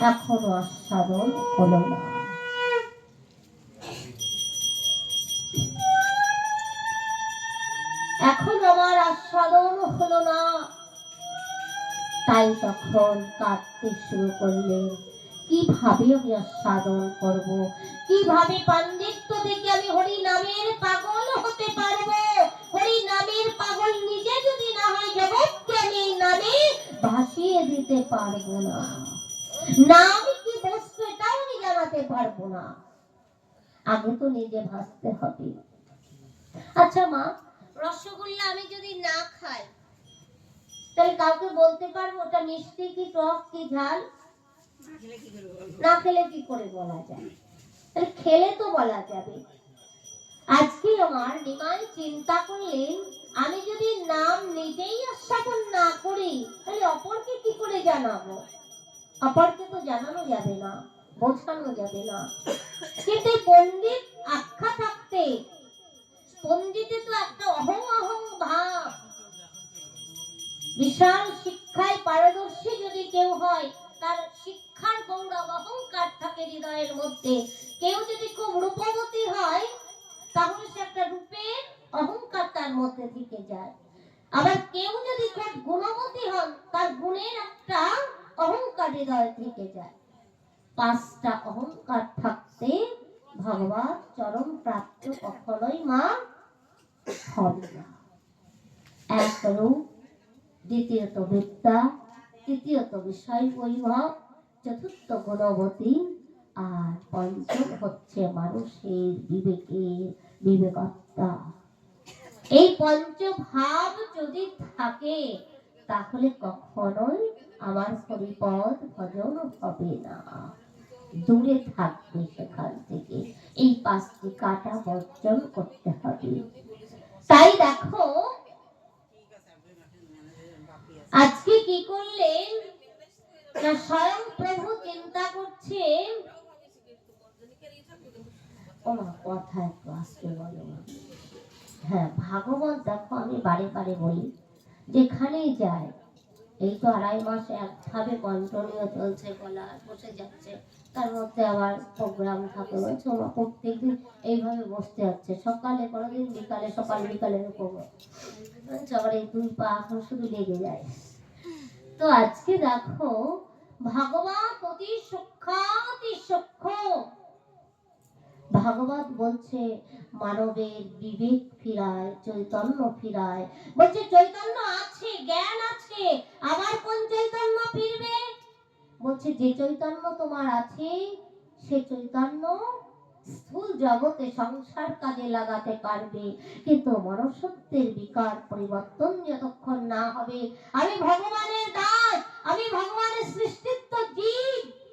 এখনও আস্বাদন হলো না। এখন আমার আস্বাদন হলো না। তাই তখন কাঁদতে শুরু করলেন। কীভাবে আমি আস্বাদন করব? কীভাবে পাণ্ডিত্য থেকে আমি হরি নামের পাগল হতে পারব? হরি নামের পাগল নিজে যদি না হয়, জগৎকে আমি নামে ভাসিয়ে দিতে পারব না। নাম কি বস্তু এটাও আমি জানাতে পারব না। আগে তো নিজে ভাসতে হবে। আচ্ছা মা, রসগোল্লা আমি যদি না খাই, তাহলে কাউকে বলতে পারব ওটা মিষ্টি কি, টক কি, ঝাল? না খেলে কি করে বলা যায়? তাহলে খেলে তো বলা যাবে। আজকে আমার নিমাই চিন্তা করলেন, আমি যদি নাম নিজেই আস্বাদন না করি, তাহলে অপরকে কি করে জানাব? অপরকে তো জানানো যাবে না, বোঝানো যাবে না। কিন্তু পণ্ডিত আখ্যা থাকতে, পণ্ডিতে তো একটা অহং অহং ভাব। বিশাল শিক্ষায় পারদর্শী যদি কেউ হয়, তার শিক্ষার গৌরব অহংকার থাকে হৃদয়ের মধ্যে। কেউ যদি খুব রূপবতী হয়, তাহলে সে একটা রূপের অহংকার তার মধ্যে থেকে যায়। আবার কেউ যদি খুব গুণবতী হন, তার গুণের একটা অহংকার হৃদয় থেকে যায়। পাঁচটা অহংকার থাকতে ভগবান চরম প্রাপ্ত কখনোই মা হবে না। এক রূপ দ্বিতীয়ত বিদ্যা, তৃতীয়ত বিষয় বৈভব, চতুর্থ গুণবতী আর পঞ্চম হচ্ছে মানুষের বিবেকের বিবেকত্তা এই পঞ্চভাব যদি থাকে, তাহলে কখনোই আমার হরিপদ ভজন হবে না। দূরে থাকবে সেখান থেকে। এই পাঁচটি কাটা বর্জন করতে হবে। তাই দেখো আজকে কি করলেন না স্বয়ং প্রভু চিন্তা করছে? ও মা, কথা একটু বলো হ্যাঁ ভাগবত দেখো আমি বারে বারে বলি যেখানেই যায় এই তো আড়াই মাস একভাবে কন্টিনিউ চলছে, গলা বসে যাচ্ছে। তার মধ্যে আবার প্রোগ্রাম থাকে। বলছে ওরা প্রত্যেকদিন এইভাবে বসতে হচ্ছে। সকালে কোনোদিন বিকালে, সকাল বিকালে এরকম আবার এই দুই পা এখন শুধু লেগে যায়। তো আজকে দেখো, ভগবান অতি সূক্ষ্মাতি সূক্ষ্ম। ভাগবত বলছে মানবের বিবেক ফিরায়, চৈতন্য ফিরায়। বলছে, চৈতন্য আছে, জ্ঞান আছে, আবার কোন চৈতন্য ফিরবে? বলছে, যে চৈতন্য তোমার আছে, সে চৈতন্য স্থূল জগতে সংসার কাজে লাগাতে পারবে। কিন্তু মনুষ্যত্বের বিকার পরিবর্তন যতক্ষণ না হবে, আমি ভগবানের দাস, আমি ভগবানের সৃষ্টিত্ব জীব।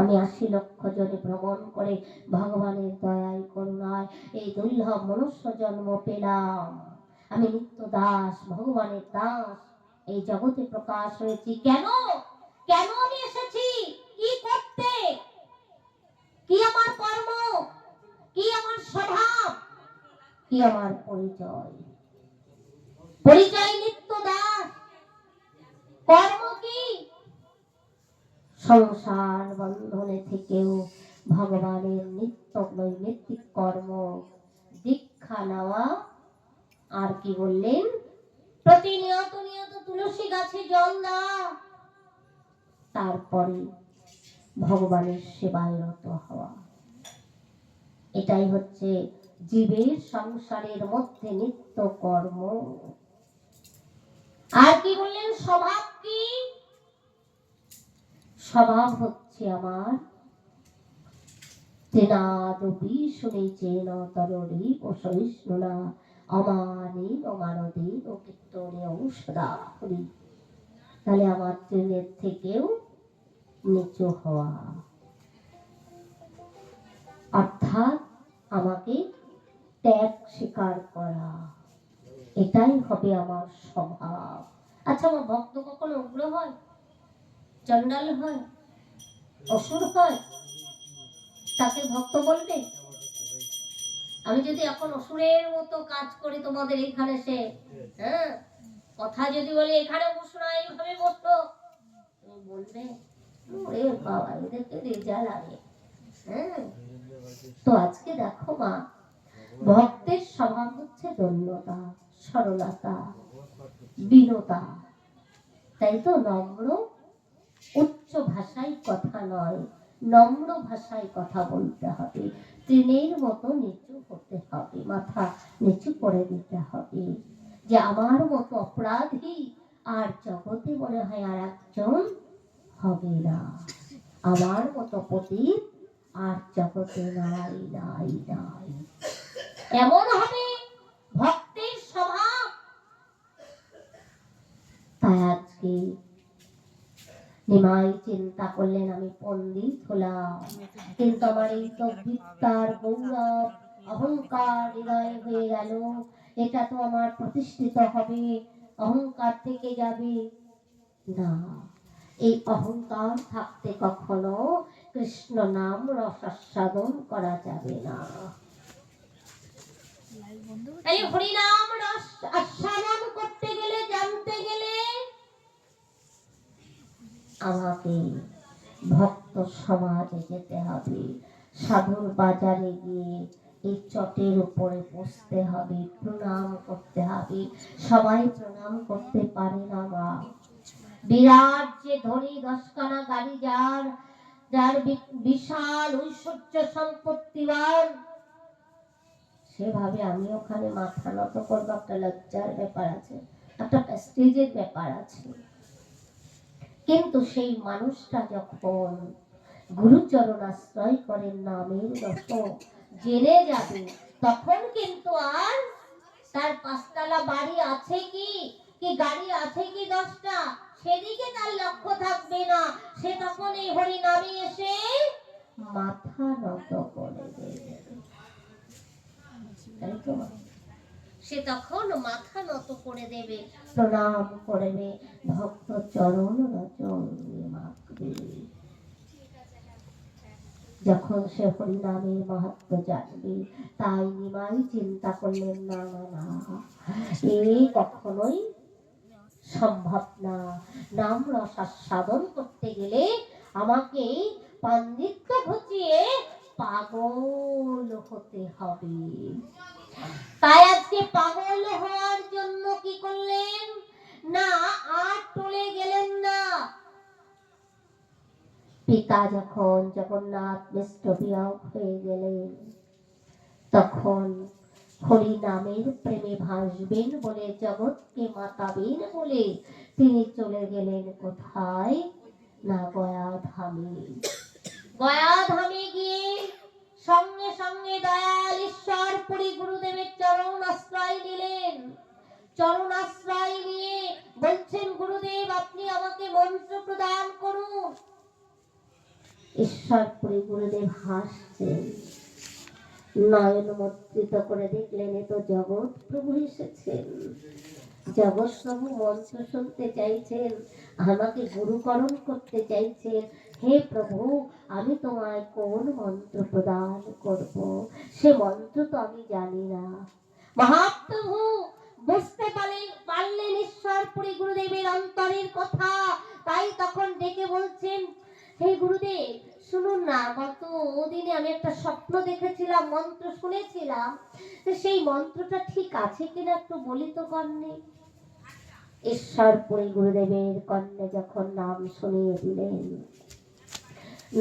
আমি আশি লক্ষ জনে ভ্রমণ করে ভগবানের দয়ায় করুণায় এই দুর্লভ মনুষ্য জন্ম পেলাম। আমি নিত্য দাস ভগবানের দাস। এই জগতে প্রকাশ হয়েছি। কেন? কেন আমি এসেছি? কি করতে? কি আমার কর্ম? কি আমার স্বভাব? কি আমার পরিচয়? পরিচয় নিত্য দাস কর্ম সংসার বন্ধনে থেকেও ভগবানের নিত্য নৈমিত্তিক কর্ম দীক্ষা নেওয়া। আর কি বললেন? প্রতিনিয়ত নিয়ত তুলসী গাছে জল দেওয়া। তারপরে ভগবানের সেবায় রত হওয়া। এটাই হচ্ছে জীবের সংসারের মধ্যে নিত্য কর্ম। আর কি বললেন? স্বভাব স্বভাব হচ্ছে আমার। তেনাদপি শুনেছেন তরণী ও সহিষ্ণুনা অমানি ও মানদী ও কীর্তনে ঔষধা হরি তাহলে আমার ট্রেনের থেকেও নিচু হওয়া। অর্থাৎ আমাকে ত্যাগ স্বীকার করা। এটাই হবে আমার স্বভাব। আচ্ছা আমার ভক্ত কখনো উগ্র হয়? চন্ডাল হয়, অসুর হয়, তাকে ভক্ত বলবে? আমি যদি এখন অসুরের মতো কাজ করি তোমাদের এখানে সে হ্যাঁ? কথা যদি বলি, এখানে বসো না এইভাবে বসো ওরে বাবা এদেরকে রেজা লাগে হ্যাঁ? তো আজকে দেখো মা, ভক্তের স্বভাব হচ্ছে দন্যতা সরলতা, বিনতা। তাই তো নম্র উচ্চ ভাষায় কথা নয়, নম্র ভাষায় কথা বলতে হবে। ট্রেনের মতো নিচু হতে হবে, মাথা নিচু করে দিতে হবে। যে আমার মতো অপরাধী, আর জগতে মনে হয় আর একজন হবে না। আমার মতো পতীত, আর জগতে নাই নাই নাই। এমন হবে ভক্তের স্বভাব। তাই আজকে নিমাই চিন্তা করলেন আমি পণ্ডিত হলাম। কিন্তু আমার এই তো বিদ্যার গৌরব অহংকার হৃদয় হয়ে গেল। এটা তো আমার প্রতিষ্ঠিত হবে। অহংকার থেকে যাবে। না এই অহংকার থাকতে কখনো কৃষ্ণ নাম রসাস্বাদন করা যাবে না। এই হরিনাম রস আস্বাদন আমাকে ভক্ত সমাজে যেতে হবে। সাধুর বাজারে গিয়ে এই চটের উপরে বসতে হবে, প্রণাম করতে হবে। সবাই প্রণাম করতে পারে না মা। বিরাট যে ধনী দশখানা গাড়ি, যার যার বিশাল ঐশ্বর্য সম্পত্তিবান সেভাবে আমি ওখানে মাথা নত করব। একটা লজ্জার ব্যাপার আছে, একটা প্রেস্টিজের ব্যাপার আছে। কিন্তু সেই মানুষটা যখন গুরুচরণ আশ্রয় করেন নামের রত জেনে যাবে, তখন কিন্তু আর তার পাঁচতলা বাড়ি আছে কি? কি গাড়ি আছে কি দশটা? সেদিকে তার লক্ষ্য থাকবে না। সে তখন এই হরি নামে এসে মাথা নত করে দেবে। তাই তো? সে তখন মাথা নত করে দেবে, প্রণাম করবে, ভক্ত চরণ রচন মাখবে যখন সে হরিনামের মাহাত্ম জানবে, তাই নিমাই চিন্তা করলেন, না না না এই কখনোই সম্ভব না। নাম রসাস্বাদন করতে গেলে আমাকে পাণ্ডিত্য ঘটিয়ে পাগল হতে হবে। তাই আজকে পাগল হওয়ার জন্য কি করলেন? না, আর টলে গেলেন না। পিতা যখন জগন্নাথ হয়ে গেলেন, তখন হরি নামের প্রেমে ভাসবেন বলে জগৎকে মাতাবেন বলে তিনি চলে গেলেন কোথায়? না, গয়া ধামে। গিয়ে চরণ আশ্রয় নিয়ে বলছেন গুরুদেব, আপনি আমাকে প্রদান করুন। গুরুদেব হাসছেন। নয়ন করে দেখলেন জগৎ প্রভু এসেছেন। জগৎ প্রভু শুনতে চাইছেন, আমাকে গুরুকরণ করতে চাইছেন। হে প্রভু, আমি তোমায় কোন মন্ত্র প্রদান করব? সে মন্ত্র তো আমি জানি না। মহাপ্রভু বুঝতে পারলেন পারলেন ঈশ্বর পুরী গুরুদেবের অন্তরের কথা। তাই তখন ডেকে বলছেন, হে গুরুদেব, শুনুন না, গত দিনে আমি একটা স্বপ্ন দেখেছিলাম, মন্ত্র শুনেছিলাম। সেই মন্ত্রটা ঠিক আছে কিনা একটু বলি তো কর্ণে? ঈশ্বর পুরী গুরুদেবের কর্ণে যখন নাম শুনিয়ে দিলেন,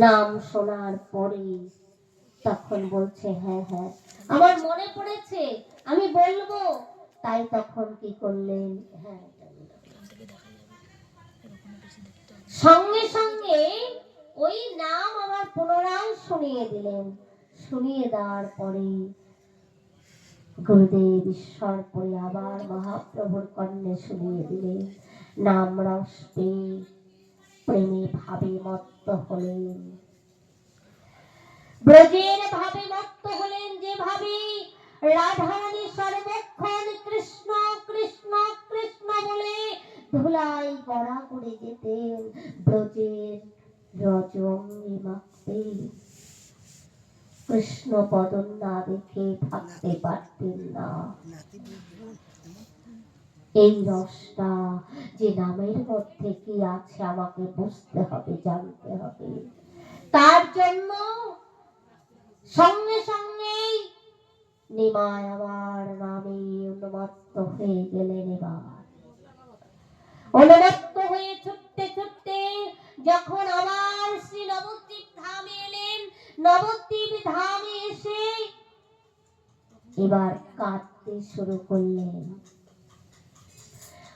নাম শোনার পরে তখন বলছে হ্যাঁ হ্যাঁ আমার মনে পড়েছে, আমি বলব তাই তখন কি করলেন? হ্যাঁ সঙ্গে সঙ্গে ওই নাম আবার পুনরায় শুনিয়ে দিলেন। শুনিয়ে দেওয়ার পরে গুরুদেব ঈশ্বর পরে আবার মহাপ্রভুর কর্ণে শুনিয়ে দিলেন। নাম রস পেয়ে প্রেমে ভাবে মত্ত হলেন। ব্রজের ভাবে মত্ত হলেন যেভাবে রাধারানী ধুলাই গড়া করে যেতেন ব্রজের রজঙ্গি মাখতে কৃষ্ণ বদন না দেখে থাকতে পারতেন না। এই রসটা যে নামের মধ্যে কি আছে আমাকে বুঝতে হবে, জানতে হবে। তার জন্য সঙ্গে সঙ্গেই নিমায় আমার নামে উন্মত্ত হয়ে গেলেন এবার। উন্মত্ত হয়ে ছুটতে ছুটতে যখন আবার শ্রী নবদ্বীপ ধামে এলেন, নবদ্বীপ ধামে এসে এবার কাঁদতে শুরু করলেন।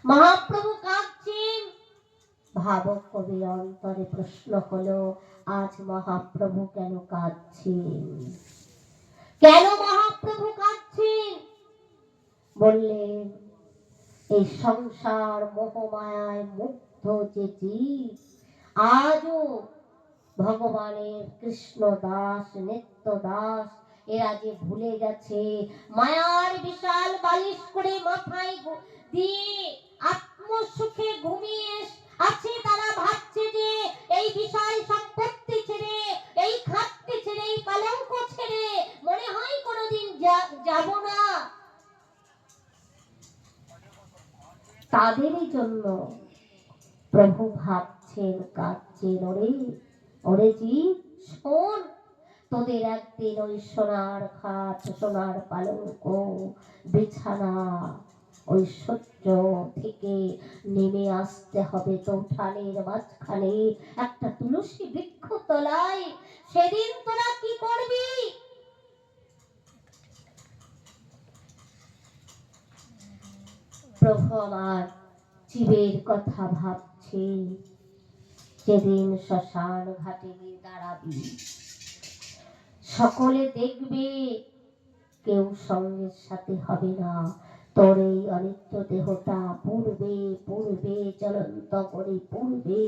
মহাপ্রভু কাঁদছেন। ভাবক কবির অন্তরে প্রশ্ন হলো, আজ মহাপ্রভু কেন কাঁদছেন? কেন মহাপ্রভু কাঁদছেন? বললেন এই সংসার মোহমায়ায় মুগ্ধ যে জীব আজও ভগবানের কৃষ্ণ দাস, নিত্য দাস, এরা যে ভুলে গেছে। মায়ার বিশাল বালিশ করে মাথায় দিয়ে আত্মসুখে ঘুমিয়ে আছে তারা ভাবছে যে এই বিশাল সম্পত্তি ছেড়ে, এই খাটটি ছেড়ে, এই পালঙ্ক ছেড়ে মনে হয় কোনোদিন যাব তাদেরই জন্য প্রভু ভাবছেন, কাঁদছেন, ওরে ওরে জি শোন, তোদের একদিন ওই সোনার খাট সোনার পালঙ্ক, বিছানা, ওই সহ্য থেকে নেমে আসতে হবে তো উঠানের মাঝখানে। একটা তুলসী বৃক্ষ তলায়, সেদিন তোরা কি করবি প্রভু আমার জীবের কথা ভাবছে। যেদিন শ্মশান ঘাটে দাঁড়াবি, সকলে দেখবে কেউ সঙ্গের সাথে হবে না। তোর এই অনিত্য দেহটা পূর্বে পূর্বে জ্বলন্ত করে পূর্বে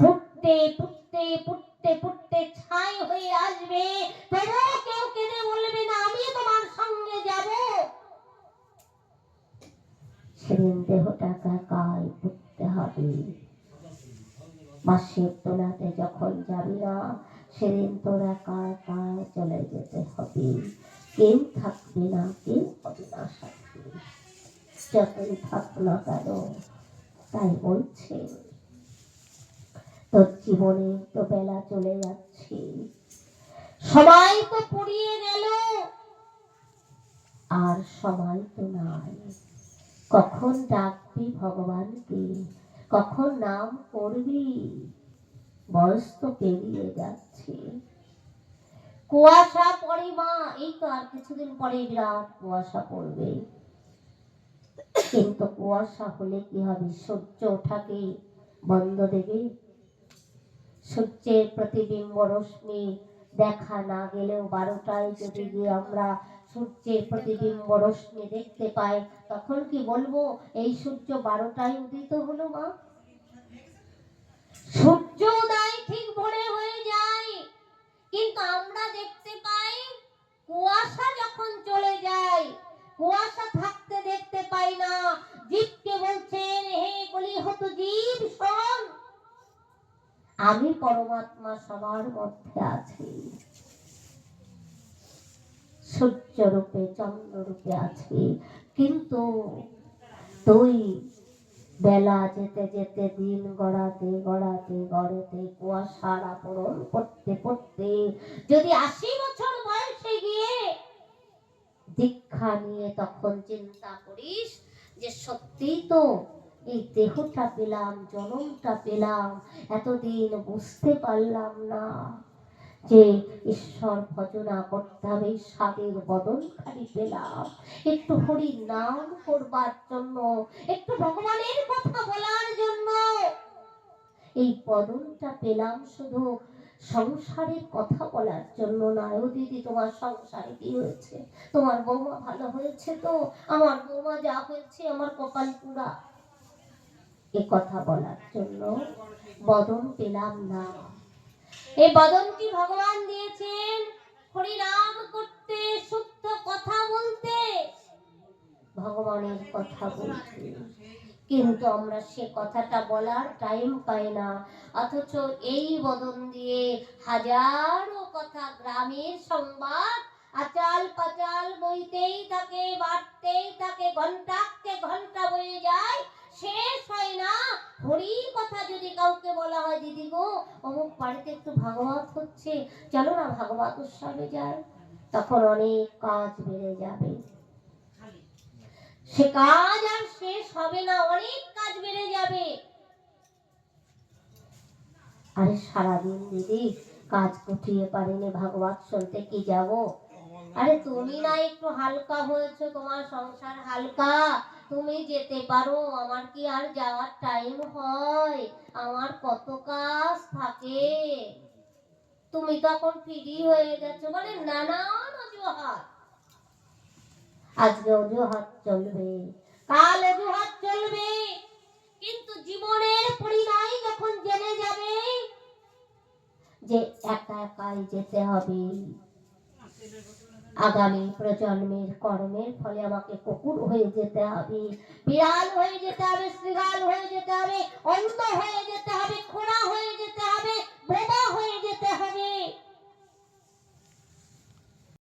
ফুটতে ফুটতে ফুটতে ফুটতে ছাই হয়ে আসবে। তবুও কেউ কেঁদে বলবে না আমি তোমার সঙ্গে যাব সেদিন দেহটা কাকায় ফুটতে হবে। মাসের তোলাতে যখন যাবি না, সেদিন তোরা কার কার চলে যেতে হবে। কেউ থাকবে না, কেউ হবে না সাথে। যতই থাক না কেন, তাই বলছে। তোর জীবনে তো বেলা চলে যাচ্ছে। সবাই তো পুড়িয়ে গেল, আর সময় তো নাই। কখন ডাকবি ভগবানকে? কখন নাম করবি? বয়স তো পেরিয়ে যাচ্ছে। কুয়াশা পড়ে মা, এই তো আর কিছুদিন পরে বিরাট কুয়াশা পড়বে। কিন্তু কুয়াশা হলে কি হবে? সূর্য ওঠাকে বন্ধ দেবে? সূর্যের প্রতিবিম্ব রশ্মি দেখা না গেলেও বারোটায় যদি গিয়ে আমরা সূর্যের প্রতিবিম্ব রশ্মি দেখতে পাই, তখন কি বলব, এই সূর্য বারোটায় উদিত হলো মা? সূর্য উদয় ঠিক ভোরে হয়ে যায়। কিন্তু আমরা দেখতে পাই, কুয়াশা যখন চলে যায়, কুয়াশা থাকতে দেখতে পাই না। জীবকে বলছেন, হে বলি হতো জীব, শোন। আমি পরমাত্মা সবার মধ্যে আছি। সূর্য রূপে চন্দ্র রূপে আছি। কিন্তু তুই বেলা যেতে যেতে, দিন গড়াতে গড়াতে, গড়েতে, কুয়াশার আবরণ করতে পড়তে, যদি আশি বছর বয়সে গিয়ে দীক্ষা নিয়ে তখন চিন্তা করিস যে সত্যিই তো এই দেহটা পেলাম, জনমটা পেলাম, এতদিন বুঝতে পারলাম না যে ঈশ্বর ভজনা করতে হবে স্বাদের বদলখানি পেলাম। একটু হরি নাম করবার জন্য, একটু ভগবানের কথা বলার জন্য। এই বদলটা পেলাম শুধু সংসারের কথা বলার জন্য নয় ও দিদি, তোমার সংসারে কি হয়েছে? তোমার বৌমা ভালো হয়েছে তো? আমার বৌমা যা হয়েছে, আমার কপাল পুরা। কথা বলার জন্য বদন পেলাম না। এই বদনটি ভগবান দিয়েছেন হরিনাম করতে, শুদ্ধ কথা বলতে। ভগবানের কথা বলতে। কিন্তু আমরা সে কথাটা বলার টাইম পাই না। অথচ এই বদন দিয়ে হাজারো কথা গ্রামের সংবাদ আচাল পাচাল বইতেই থাকে বাড়তেই থাকে ঘন্টাকে ঘণ্টা বয়ে যায়। শেষ হয় না। হরি কথা যদি কাউকে বলা হয়, দিদি গো, অমুক বাড়িতে একটু ভাগবত হচ্ছে। চলো না ভাগবত উৎসবে যায় তখন অনেক কাজ বেড়ে যাবে। সে কাজ আর শেষ হবে না, অনেক কাজ বেড়ে যাবে। আরে সারাদিন দিদি, কাজ কুঠিয়ে পারিনি ভাগবত শুনতে, কি যাব? আরে তুমি না একটু হালকা হয়েছো, তোমার সংসার হালকা। তুমি যেতে পারো, আমার কি আর যাওয়ার টাইম হয়? আমার কত কাজ থাকে। তুমি তখন ফ্রি হয়ে গেছো। মানে নানান অজুহাত। আজকে অজুহাত চলবে। কাল অজুহাত চলবে। কিন্তু জীবনের পরিণয় যখন জেনে যাবে যে একা একাই যেতে হবে। আগামী প্রজন্মের কর্মের ফলে আমাকে কুকুর হয়ে যেতে হবে, বিড়াল হয়ে যেতে হবে শৃগাল হয়ে যেতে হবে, অন্ধ হয়ে যেতে হবে, খোঁড়া হয়ে যেতে হবে, বোবা হয়ে যেতে হবে।